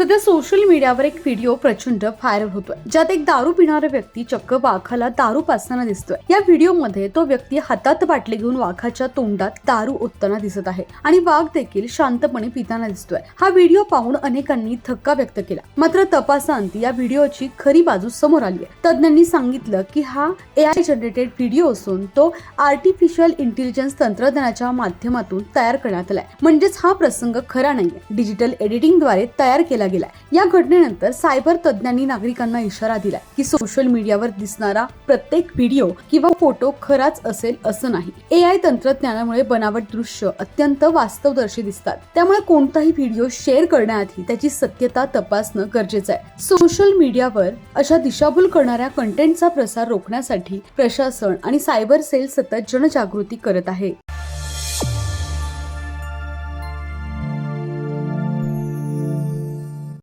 सध्या सोशल मीडियावर एक व्हिडिओ प्रचंड व्हायरल होतोय. ज्यात एक दारू पिणारा व्यक्ती चक्क वाघाला दारू पाचताना दिसतोय. या व्हिडिओमध्ये तो व्यक्ती हातात बाटली घेऊन वाघाच्या तोंडात दारू ओतताना दिसत आहे आणि वाघ देखील शांतपणे पिताना दिसतोय. हा व्हिडिओ पाहून अनेकांनी थक्का व्यक्त केला. मात्र तपासांती या व्हिडिओची खरी बाजू समोर आली आहे तज्ज्ञांनी सांगितलं की हा ए आय जनरेटेड व्हिडिओ असून तो आर्टिफिशियल इंटेलिजन्स तंत्रज्ञानाच्या माध्यमातून तयार करण्यात आलाय. म्हणजेच हा प्रसंग खरा नाहीये. डिजिटल एडिटिंगद्वारे तयार केला गेलाय. या घटनेनंतर सायबर तज्ज्ञांनी नागरिकांना इशारा दिलाय की सोशल मीडियावर दिसणारा प्रत्येक व्हिडिओ किंवा फोटो खराच असेल असं नाही. ए आय तंत्रज्ञानामुळे बनावट दृश्य अत्यंत वास्तवदर्शी दिसतात. त्यामुळे कोणताही व्हिडिओ शेअर करण्याआधी त्याची सत्यता तपासणं गरजेचं आहे. सोशल मीडियावर अशा दिशाभूल करणाऱ्या कंटेंटचा प्रसार रोखण्यासाठी प्रशासन आणि सायबर सेल सतत जनजागृती करत आहे.